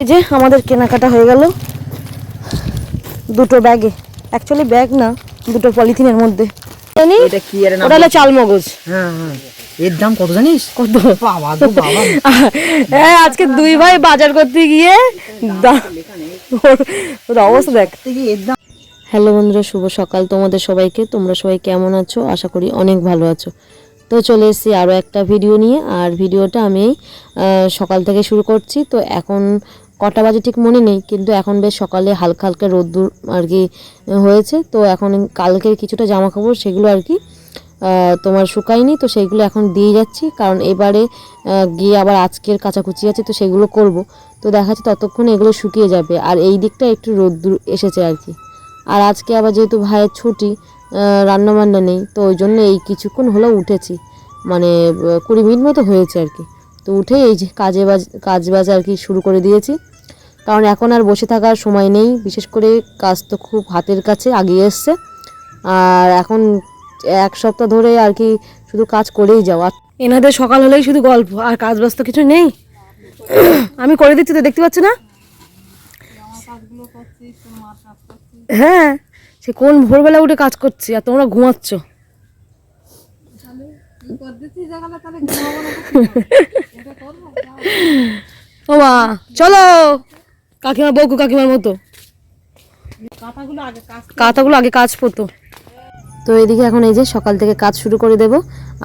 যে আমাদের কেনাকাটা হয়ে গেল। দুটো ব্যাগে অ্যাকচুয়ালি ব্যাগ না দুটো পলিথিনের মধ্যে। এটা কি এর নাম? ওটা হলো চাল মগজ। হ্যাঁ হ্যাঁ। এর দাম কত জানিস? কত? বাবা গো বাবা হ্যাঁ আজকে দুই ভাই বাজার করতে গিয়ে ওর- ওর অবস্থা দেখ। এর দাম হ্যালো বন্ধুরা শুভ সকাল তোমাদের সবাইকে। তোমরা সবাই কেমন আছো? আশা করি অনেক ভালো আছো। তো চলে এসেছি আরও একটা ভিডিও নিয়ে। আর ভিডিওটা আমি আহ, সকাল থেকে শুরু করছি। তো এখন কটা বাজে ঠিক মনে নেই, কিন্তু এখন বেশ সকালে হালকা হালকা রোদ্দুর আর কি হয়েছে। তো এখন কালকের কিছুটা জামা কাপড় সেগুলো আর কি তোমার শুকায়নি, তো সেইগুলো এখন দিয়ে যাচ্ছি। কারণ এবারে গিয়ে আবার আজকের কাচাকুচি আছে, তো সেগুলো করব। তো দেখা যাচ্ছে ততক্ষণে এগুলো শুকিয়ে যাবে। আর এই দিকটা একটু রোদ্দুর এসেছে আর কি। আর আজকে আবার যেহেতু ভাইয়ের ছুটি রান্নাবান্না নেই, তো ওই জন্য এই কিছুক্ষণ হলো উঠেছি। মানে কুড়ি মিনিট মতো হয়েছে আর কি। তো উঠে এই যে কাজে বাজ, কাজ বাজ আর কি শুরু করে দিয়েছি। কারণ এখন আর বসে থাকার সময় নেই। বিশেষ করে কাজ তো খুব হাতের কাছে আগিয়ে এসছে। আর এখন এক সপ্তাহ ধরে আর কি শুধু কাজ করেই যাওয়া। এনাদের সকাল হলেই শুধু গল্প আর কাজ ব্যস্ত কিছু নেই। আমি করে দিচ্ছি তো, দেখতে পাচ্ছ না? হ্যাঁ সে কোন ভোরবেলা উঠে কাজ করছি আর তোমরা ঘুমাচ্ছ। ও চলো। কাকিমা বউকু কাকিমার মতো। কাঁথাগুলো আগে কাজ পড়তো তো এদিকে এখন এই যে সকাল থেকে কাজ শুরু করে দেব।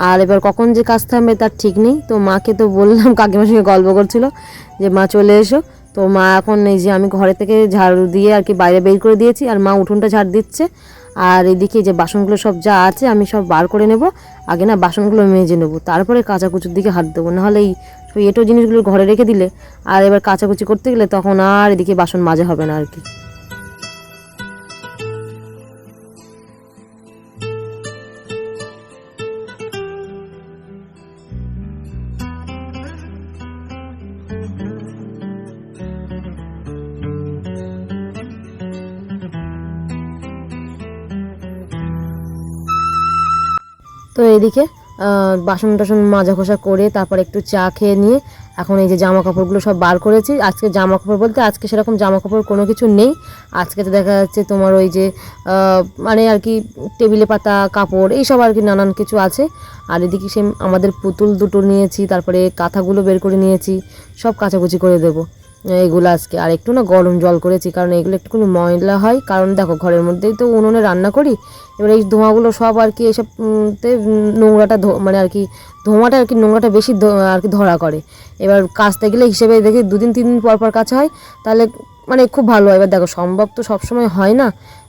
আর এবার কখন যে কাজ থামবে তার ঠিক নেই। তো মাকে তো বললাম কাকিমার সঙ্গে গল্প করছিল যে মা চলে এসো। তো মা এখন এই যে আমি ঘরে থেকে ঝাড়ু দিয়ে আর কি বাইরে বের করে দিয়েছি। আর মা উঠোনটা ঝাড় দিচ্ছে। আর এদিকে যে বাসনগুলো সব যা আছে আমি সব বার করে নেব। আগে না বাসনগুলো মেজে নেব, তারপরে কাঁচাকুচুর দিকে হাত দেবো। নাহলে এই এটো জিনিসগুলো ঘরে রেখে দিলে আর এবার কাঁচাকুচি করতে গেলে তখন আর এদিকে বাসন মাজা হবে না আর কি। তো এদিকে বাসন টাসন মাজা ঘষা করে তারপর একটু চা খেয়ে নিয়ে এখন এই যে জামা কাপড়গুলো সব বার করেছি। আজকে জামা কাপড় বলতে আজকে সেরকম জামা কাপড় কোনো কিছু নেই। আজকে তো দেখা যাচ্ছে তোমার ওই যে মানে আর কি টেবিলে পাতা, কাপড় এইসব আর কি নানান কিছু আছে। আর এদিকে সে আমাদের পুতুল দুটো নিয়েছি, তারপরে কাঁথাগুলো বের করে নিয়েছি, সব কাচাকুচি করে দেবো। এগুলো আজকে। আর একটু না গরম জল করেছি, কারণ এগুলো একটুখানি ময়লা হয়। কারণ দেখো, ঘরের মধ্যেই তো উনুনে রান্না করি। এবার এই ধোঁয়াগুলো সব আর কি এসব তে নোংরাটা মানে আর কি ধোঁয়াটা আর কি নোংরাটা বেশি আর কি ধরা করে। এবার কাচতে গেলে হিসেবে দেখি দুদিন, তিন দিন পর পর কাছা হয়। তাহলে মানে খুব ভালো হয়। এবার দেখো, সম্ভব তো সবসময় হয় না।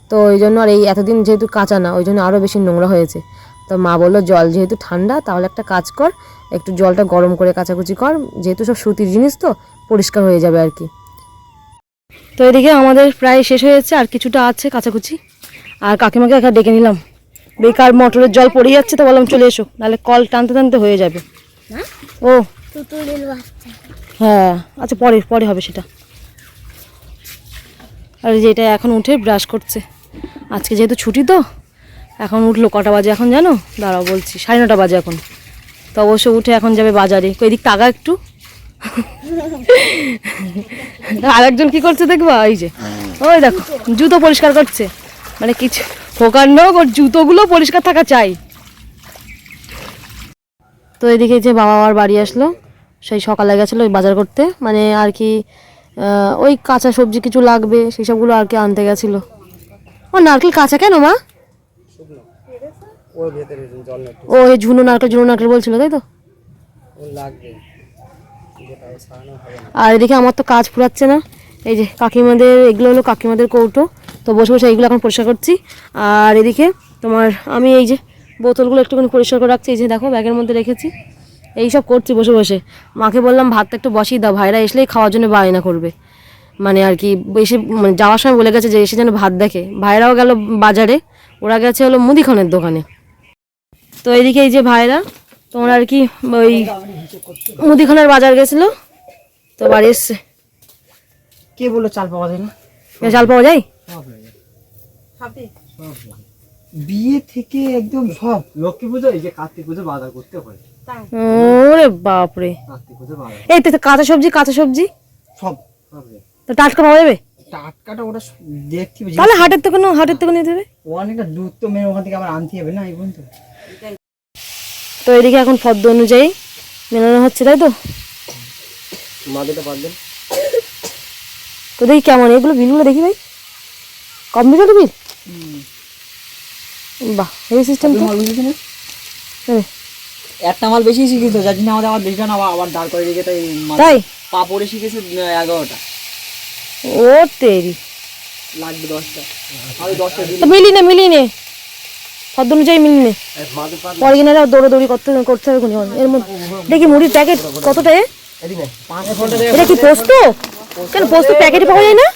তো ওই জন্য আর এই এতদিন যেহেতু কাঁচা না, ওই জন্য আরও বেশি নোংরা হয়েছে। তো মা বলল, জল যেহেতু ঠান্ডা, তাহলে একটা কাজ কর। একটু জলটা গরম করে কাচাকুচি কর। যেহেতু সব সুতির জিনিস তো পরিষ্কার হয়ে যাবে আর কি। তো এদিকে আমাদের প্রায় শেষ হয়ে যাচ্ছে আর কিছুটা আছে কাচাকুচি আর কাকিমাকে একা ডেকে নিলাম। বেকার মোটরের জল পড়ে যাচ্ছে তো বললাম চলে এসো নাহলে কল টানতে টানতে হয়ে যাবে। ও। হ্যাঁ আচ্ছা পরে পরে হবে সেটা। আর যে এটা এখন উঠে ব্রাশ করছে। আজকে যেহেতু ছুটি তো এখন উঠল কটা বাজে এখন জানো? দাঁড়াও বলছি সাড়ে নটা বাজে এখন। তো অবশ্য উঠে এখন যাবে বাজারে। কই দিক তাগা একটু। আরেকজন কি করছে দেখবা? এই যে। ওই দেখো জুতো পরিষ্কার করছে। মানে কিছু হোকার নোক ওর জুতোগুলো পরিষ্কার থাকা চাই। তো এদিকে যে বাবা আমার বাড়ি আসলো সেই সকালে গেছিল ওই বাজার করতে। মানে আর কি ওই কাঁচা সবজি কিছু লাগবে সেই সবগুলো আর কি আনতে গেছিল। ও নারকেল কাঁচা কেন মা? ও এই ঝুনো নারকেল ঝুনো নারকেল বলছিল তাই তো? লাগবে যেটা ও ছাড়ানো হবে না আর এদিকে আমার তো কাজ ফুরাচ্ছে না। এই যে কাকিমাদের, এগুলো হলো কাকিমাদের কৌটো। তো বসে বসে এইগুলো এখন পরিষ্কার করছি। আর এদিকে তোমার আমি এই যে বোতলগুলো একটুখানি পরিষ্কার করে রাখছি। এই যে দেখো, ব্যাগের মধ্যে রেখেছি। এই সব করছি বসে বসে। মাকে বললাম, ভাতটা একটু বসিয়ে দাও। ভাইরা এসলেই খাওয়ার জন্য বায়না করবে। মানে আর কি, এসে মানে যাওয়ার সময় বলে গেছে যে এসে যেন ভাত দেখে। ভাইরাও গেল বাজারে। ওরা গেছে হলো মুদিখানের দোকানে। তো এইদিকে এই যে ভাইরা, তোমার আর কি ওই মুদিখানার বাজার গেছিল। তো বাড়ি এসছে। কে বলল চাল পাওয়া যায় না? চাল পাওয়া যায়? বিয়ে থেকে একদম সব। লক্ষ্মী পুজো এই যে কার্তিক পুজো বাজার করতে হয়। ওরে বাপরে। কার্তিক পুজো বাজার এই তো তো কাঁচা সবজি কাঁচা সবজি? সব। তো টাটকা পাওয়া যাবে? টাটকাটা ওটা দেখতে তাহলে হাটের থেকে না হাটের থেকে নিতে হবে? অনেকটা দূর তো মেয়ে ওখান থেকে আবার আনতে হবে না এই পর্যন্ত। তো এদিকে এখন ফর্দ অনুযায়ী মেলানো হচ্ছে তাই তো? মাদুটা পারবেন। তো দেখি কেমন এগুলো বিলগুলো দেখি ভাই। Computer bill? বাহ এই সিস্টেম তো না হ্যাঁ। একটা মাল বেশি শিখেছো যার জন্য আমাদের আবার বেশিটা না আবার- আবার দাঁড় করে রেখে তাই তাই? পাপড়ে শিখেছে আহ, এগারোটা। ও তেরি। লাগবে দশটা। আমি দশটা মিলি নে মিলি নে। ফর্দ অনুযায়ী মিলি নে পরে কিনে দৌড়াদৌড়ি করতে করতে হবে এর মধ্যে দেখি মুড়ির প্যাকেট কতটা এ? এটা কি পোস্ত? কেন পোস্ত প্যাকেটে পাওয়া যায় না?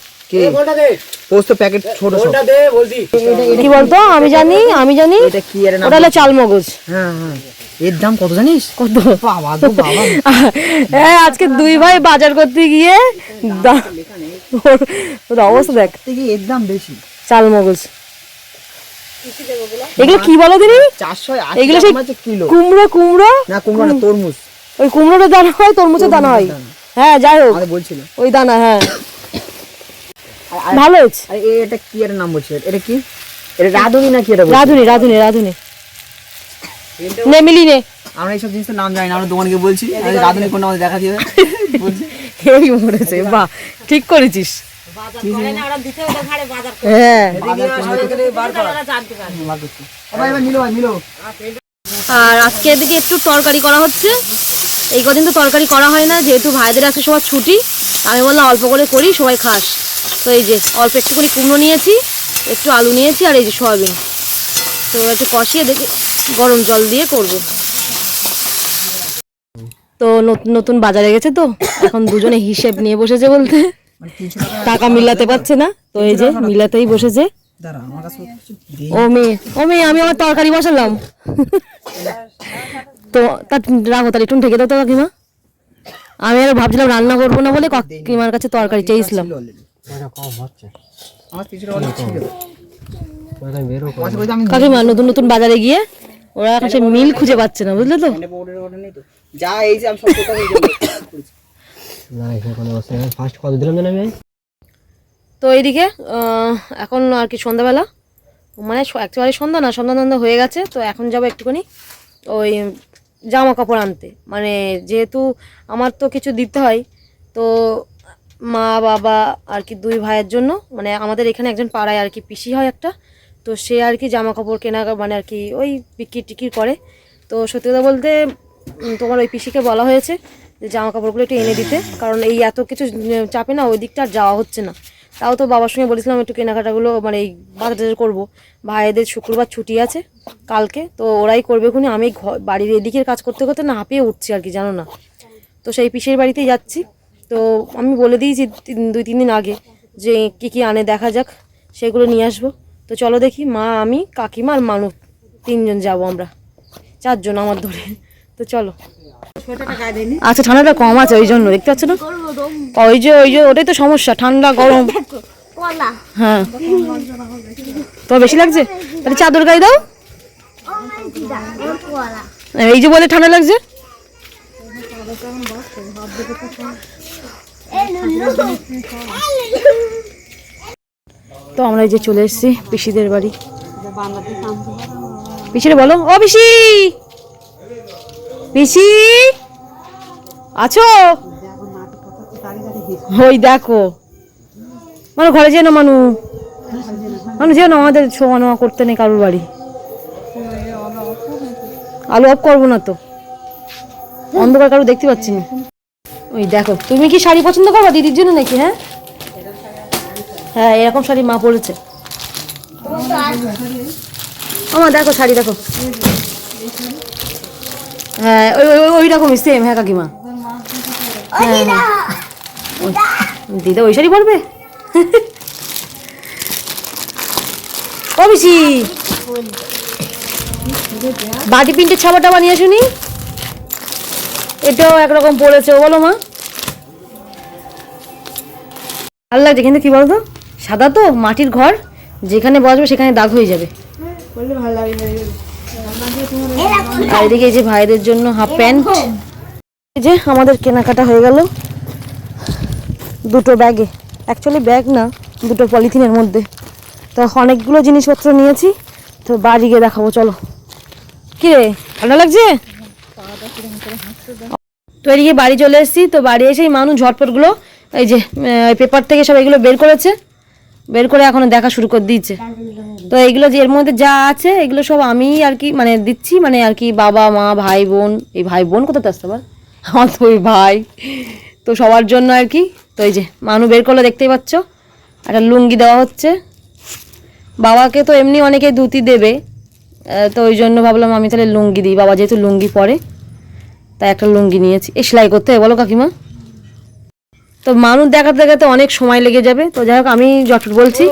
পোস্ত প্যাকেট ছোট ছোট কি বলতো? আমি জানি আমি জানি। এটা কি এর নাম? ওটা হলো চাল মগজ। হ্যাঁ হ্যাঁ। এর দাম কত জানিস? কত? বাবা গো বাবা হ্যাঁ আজকে দুই ভাই বাজার করতে গিয়ে ওর অবস্থা দেখ। থেকে এর দাম বেশি। চাল মগজ। এগুলো কি বলো দিনি চারশো এগুলো সেই কুমড়ো কুমড়ো? না কুমড়ো না তরমুজ। ওই কুমড়োটা দানা হয় তরমুজের দানা হয়। হ্যাঁ যাই হোক। বলছিল। ওই দানা হ্যাঁ। ভালো হয়েছে। এটা কি এর নাম বলছিল এটা কি? এটা রাধুনি না কি এটা? রাধুনি রাধুনি রাধুনি। নে মিলি নে। আমরা এইসব জিনিসের নাম জানি না আমরা দোকানকে বলছি। আরে রাধুনি কোনটা আমাদের দেখা দিবে। বলছি। এই মরেছে বাহ ঠিক করেছিস। হ্যাঁ। এবার এবার মিলো ভাই মিলো। আর আজকে এদিকে একটু তরকারি করা হচ্ছে। এই কদিন তো তরকারি করা হয় না যেহেতু ভাইদের আজকে সবার ছুটি আমি বললাম অল্প করে করি সবাই খাস। তো এই যে অল্প একটুখানি কুমড়ো নিয়েছি একটু আলু নিয়েছি আর এই যে সয়াবিন। তো একটু কষিয়ে দেখে গরম জল দিয়ে করব। তো নতুন নতুন বাজারে গেছে তো এখন দুজনে হিসেব নিয়ে বসেছে বলতে। টাকা মিলাতে পারছে না তো এই যে মিলাতেই বসেছে। ও মেয়ে ও মেয়ে আমি আমার তরকারি বসালাম। তো তা রাখো তাহলে একটু ঢেকে দাও তো কাকিমা। আমি আর ভাবছিলাম রান্না করব না বলে কাকিমার কাছে তরকারি চেয়েছিলাম। কাকিমা নতুন নতুন বাজারে গিয়ে ওরা সে মিল খুঁজে পাচ্ছে না বুঝলে তো? যা এই যে আমি সব কোথাও ফার্স্ট কত দিলাম জানো আমি তো এইদিকে এখন আর কি সন্ধ্যাবেলা। মানে একেবারে সন্ধ্যা না সন্ধ্যা সন্ধ্যা হয়ে গেছে তো এখন যাব একটুখানি ওই জামা কাপড় আনতে। মানে যেহেতু আমার তো কিছু দিতে হয়, তো মা, বাবা আর কি দুই ভাইয়ের জন্য মানে আমাদের এখানে একজন পাড়ায় আর কি পিসি হয় একটা, তো সে আর কি জামা কাপড় কেনা মানে আর কি ওই বিক্রি টিকির করে। তো সত্যি কথা বলতে তোমার ওই পিসিকে বলা হয়েছে যে জামা কাপড়গুলো একটু এনে দিতে, কারণ এই এত কিছু চাপে না, ওই দিকটা আর যাওয়া হচ্ছে না। তাও তো বাবার সঙ্গে বলেছিলাম একটু কেনাকাটাগুলো মানে এই বাজার করব। ভাইদের শুক্রবার ছুটি আছে কালকে, তো ওরাই করবে খুনি। আমি ঘর বাড়ির এদিকের কাজ করতে করতে না হাঁপিয়ে উঠছি আর কি, জানো না। তো সেই পিসের বাড়িতেই যাচ্ছি। তো আমি বলে দিয়েছি দুই, তিন দিন আগে যে কি কি আনে দেখা যাক, সেগুলো নিয়ে আসব। তো চলো দেখি, মা, আমি, কাকিমা আর মানু, তিনজন যাব আমরা, চারজন আমার ধরে। তো চলো। আচ্ছা ঠান্ডাটা কম আছে ওই জন্য দেখতে পাচ্ছ না? ওই যে ওই যে ওটাই তো সমস্যা ঠান্ডা গরম। হ্যাঁ। তো বেশি লাগছে? তাহলে চাদর গায়ে দাও। এই যে বলে ঠান্ডা লাগছে। তো আমরা এই যে চলে এসেছি পিসিদের বাড়ি। পিসিরে বলো ও পিসি! পিসি? আছো? ওই দেখো। মানে ঘরে যেও না, মানু। মানু, যেও না, আমাদের ছোঁয়া নোয়া করতে নেই কারোর বাড়ি। আলু অফ করব না তো। অন্ধকার কারও দেখতে পাচ্ছি না। ওই দেখো, তুমি কি শাড়ি পছন্দ করবা দিদির জন্য নাকি হ্যাঁ? হ্যাঁ এরকম শাড়ি মা পরেছে। আমার দেখো শাড়ি, দেখো। হ্যাঁ ওই ওই ওই- রকমই সেম হ্যাঁ কাকিমা। হ্যাঁ হ্যাঁ। দিদা ওই শাড়ি পরবে? ও বিশি বাটি পিনটে ছাপাটা বানিয়ে শুনি এটাও একরকম পড়েছে বলো মা। ভালো লাগছে কিন্তু, কি বলতো? সাদা তো, মাটির ঘর, যেখানে বসবে সেখানে দাগ হয়ে যাবে। আর এদিকে যে ভাইদের জন্য হাফ প্যান্ট এই যে আমাদের কেনাকাটা হয়ে গেল। দুটো ব্যাগে অ্যাকচুয়ালি ব্যাগ না, দুটো পলিথিনের মধ্যে। তো অনেকগুলো জিনিসপত্র নিয়েছি। তো বাড়ি গিয়ে দেখাবো, চলো। কি রে, ঠান্ডা লাগছে? তো এদিকে বাড়ি চলে এসেছি। তো বাড়ি এসেই মানুষ ঝটপটগুলো, এই যে পেপার থেকে সব এগুলো বের করেছে। বের করে এখন দেখা শুরু করে দিয়েছে। তো এগুলো যে এর মধ্যে যা আছে, এগুলো সব আমি আর কি মানে দিচ্ছি মানে আর কি বাবা, মা, ভাই, বোন, এই ভাই, বোন কোথাতে আসতে পার? আমার তো ওই ভাই। তো সবার জন্য আর কি, তো এই যে মানু বের করলে, দেখতেই পাচ্ছ। একটা লুঙ্গি দেওয়া হচ্ছে। বাবাকে তো এমনি অনেকে ধুতি দেবে। তো ওই জন্য ভাবলাম আমি তাহলে লুঙ্গি দিই। বাবা যেহেতু লুঙ্গি পরে, তাই একটা লুঙ্গি নিয়েছি। এ সেলাই করতে বলো কাকিমা। তো মানুষ দেখাতে দেখাতে অনেক সময় লেগে যাবে। তো যাই হোক আমি যতটুকু বলছি।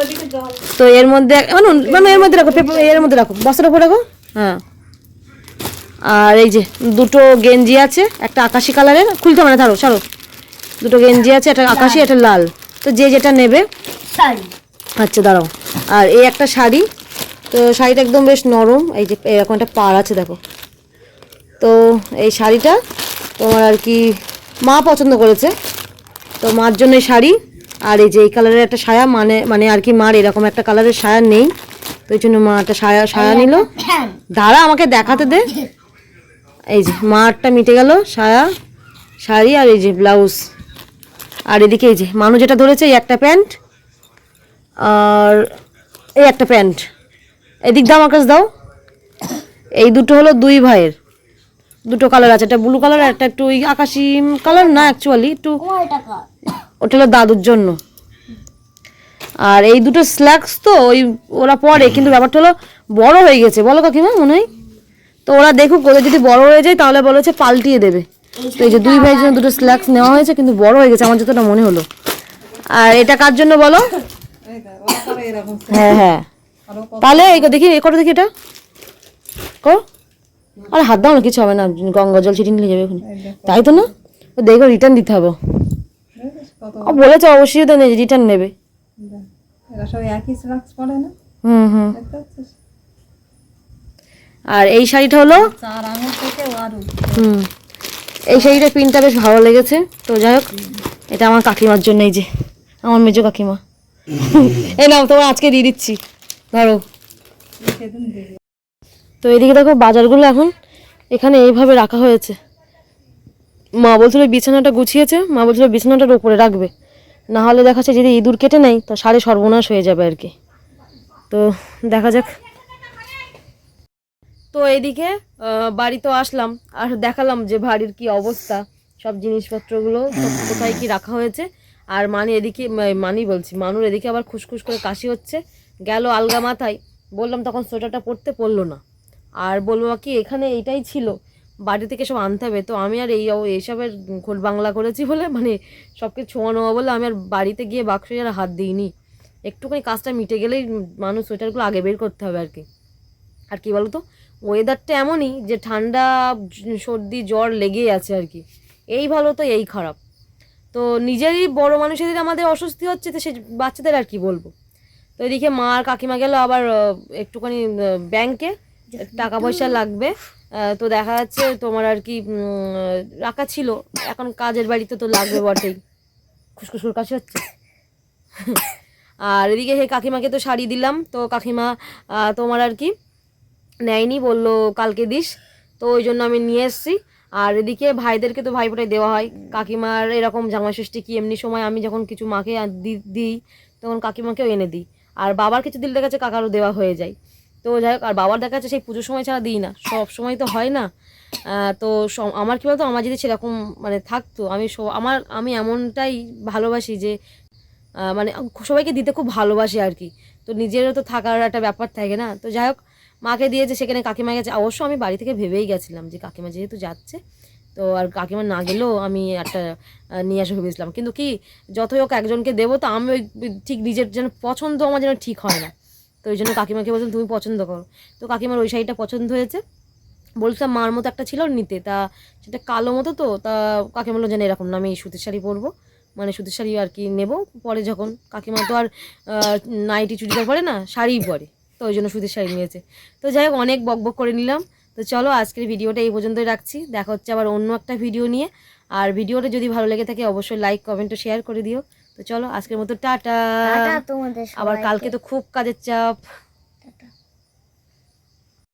তো এর মধ্যে মানু মানে এর মধ্যে রাখো পেপার এর মধ্যে রাখো বস্তার উপর রাখো। হ্যাঁ। আর এই যে দুটো গেঞ্জি আছে একটা আকাশি কালারের। খুলতে মানে ধরো ছাড়ো দুটো গেঞ্জি আছে একটা আকাশি একটা লাল। তো যে যেটা নেবে আচ্ছা দাঁড়াও। আর এই একটা শাড়ি। তো শাড়িটা একদম বেশ নরম। এই যে এরকম একটা পাড় আছে দেখো। তো এই শাড়িটা তোমার আর কি মা পছন্দ করেছে। তো মার জন্য শাড়ি। আর এই যে এই কালারের একটা সায়া মানে মানে আর কি মার এরকম একটা কালারের সায়া নেই। তো এই জন্য মা একটা সায়া সায়া নিল। দাঁড়া আমাকে দেখাতে দে। এই যে মারটা মিটে গেল, সায়া, শাড়ি আর এই যে ব্লাউজ আর এদিকে এই যে মানুষ যেটা ধরেছে এই একটা প্যান্ট। আর এই একটা প্যান্ট। এদিক দাও কাছে, দাও। এই দুটো হলো দুই ভাইয়ের। দুটো কালার আছে একটা ব্লু কালার আর একটা একটু ওই আকাশি কালার না অ্যাকচুয়ালি একটু ওটা হলো দাদুর জন্য। আর এই দুটো স্ল্যাক্স তো ওই ওরা পরে কিন্তু ব্যাপারটা হলো বড় হয়ে গেছে। বলো কাকিমা মনে হয়? তো ওরা দেখুক ওদের যদি বড় হয়ে যায় তাহলে বলেছে পাল্টিয়ে দেবে। তো এই যে দুই ভাইয়ের জন্য দুটো স্ল্যাক্স নেওয়া হয়েছে কিন্তু বড় হয়ে গেছে আমার যতটা মনে হলো। আর এটা কার জন্য বলো? হ্যাঁ হ্যাঁ। তাহলে এই দেখি এ করো দেখি এটা। করো আরে হাত দাও না কিছু হবে না গঙ্গা জল ছিটিয়ে নিয়ে যাবে এখন তাই তো না? ও দেখো রিটার্ন দিতে হবে। ও বলেছে অবশ্যই তো রিটার্ন নেবে। হুম হুম। আর এই শাড়িটা হলো? হুম। এই শাড়িটা প্রিন্টটা বেশ ভালো লেগেছে। তো যাই হোক এটা আমার কাকিমার জন্য এই যে আমার মেজো কাকিমা। এই নাও তোমার আজকে দিয়ে দিচ্ছি। ধরো। তো এদিকে দেখো বাজারগুলো এখন এখানে এইভাবে রাখা হয়েছে। মা বলছিল বিছানাটা গুছিয়েছে মা বলছিল বিছানাটার উপরে রাখবে। না হলে দেখা যাচ্ছে যদি ইঁদুর কেটে নেয় তো সাড়ে সর্বনাশ হয়ে যাবে আর কি। তো দেখা যাক। তো এইদিকে আহ, বাড়ি তো আসলাম আর দেখালাম যে বাড়ির কি অবস্থা সব জিনিসপত্রগুলো কোথায় কি রাখা হয়েছে। আর মানি এদিকে মানি বলছি মানুর এদিকে আবার খুসখুস করে কাশি হচ্ছে। গেল আলগা মাথায় বললাম তখন সোয়েটারটা পরতে পড়ল না। আর বলব কি এখানে এইটাই ছিল। বাড়ি থেকে সব আনতে হবে। তো আমি আর এই এইসবের খোল বাংলা করেছি বলে মানে সব কিছু ছোঁয়া নেওয়া বলে আমি আর বাড়িতে গিয়ে বাক্সে আর হাত দিইনি। একটুখানি কাজটা মিটে গেলেই মানুষ সোয়েটারগুলো আগে বের করতে হবে আর কি। আর কি বলতো? ওয়েদারটা এমনই যে ঠান্ডা, সর্দি, জ্বর লেগেই আছে আর কি। এই ভালো তো, এই খারাপ। তো নিজেরই বড় মানুষেদের আমাদের অস্বস্তি হচ্ছে তো সে বাচ্চাদের আর কি বলব? তো এদিকে মা আর কাকিমা গেল আবার একটুখানি ব্যাংকে টাকা পয়সা লাগবে। তো দেখা যাচ্ছে তোমার আর কি রাখা ছিল। এখন কাজের বাড়িতে তো লাগবে বটেই। খুশখুস কাশি হচ্ছে। আর এদিকে সেই কাকিমাকে তো শাড়ি দিলাম। তো কাকিমা তোমার আর কি নেয়নি বলল কালকে দিস। তো ওই জন্য আমি নিয়ে এসেছি। আর এদিকে ভাইদেরকে তো ভাইফোঁটায় দেওয়া হয়। কাকিমার এরকম জামাই ষষ্ঠী কি এমনি সময় আমি যখন কিছু মাকে দি- দিই তখন কাকিমাকেও এনে দিই। আর বাবার কিছু দিলে যাচ্ছে কাকারও দেওয়া হয়ে যায়। তো যাই হোক, আর বাবার দেখা যাচ্ছে সেই পুজোর সময় ছাড়া দিই না। সব সময় তো হয় না। তো আমার কী বলতো, আমার যদি সেরকম মানে থাকতো, আমি আমার, আমি এমনটাই ভালোবাসি যে মানে সবাইকে দিতে খুব ভালোবাসি আর কি। তো নিজেরও তো থাকার একটা ব্যাপার থাকে না। তো যাই হোক, মাকে দিয়েছে, সেখানে কাকিমা গেছে। অবশ্য আমি বাড়ি থেকে ভেবেই গেছিলাম যে কাকিমা যেহেতু যাচ্ছে, তো আর কাকিমা না গেলেও আমি একটা নিয়ে আসা ভেবেছিলাম। কিন্তু কি, যতই হোক একজনকে দেবো, তো আমি ওই, ঠিক নিজের যেন পছন্দ আমার যেন ঠিক হয় না। ওই জন্য কাকিমাকে বলছিলাম তুমি পছন্দ করো। তো কাকিমার ওই শাড়িটা পছন্দ হয়েছে। বলছিলাম মার মতো একটা ছিল নিতে। তা সেটা কালো মতো তো তা কাকিমা বলল যে না, এরকম না আমি এই সুতির শাড়ি পরবো। মানে সুতির শাড়ি আর কি নেব পরে যখন। কাকিমা তো আর নাইটি চুড়িদার পরে না শাড়িই পরে। তো ওই জন্য সুতির শাড়ি নিয়েছে। তো যাই হোক অনেক বক করে নিলাম। তো চলো আজকের ভিডিওটা এই পর্যন্তই রাখছি। দেখা হচ্ছে আবার অন্য একটা ভিডিও নিয়ে। আর ভিডিওটা যদি ভালো লেগে থাকে অবশ্যই লাইক কমেন্ট ও শেয়ার করে দিও। তো চলো আজকের মতো টাটা। আবার কালকে তো খুব কাজের চাপ।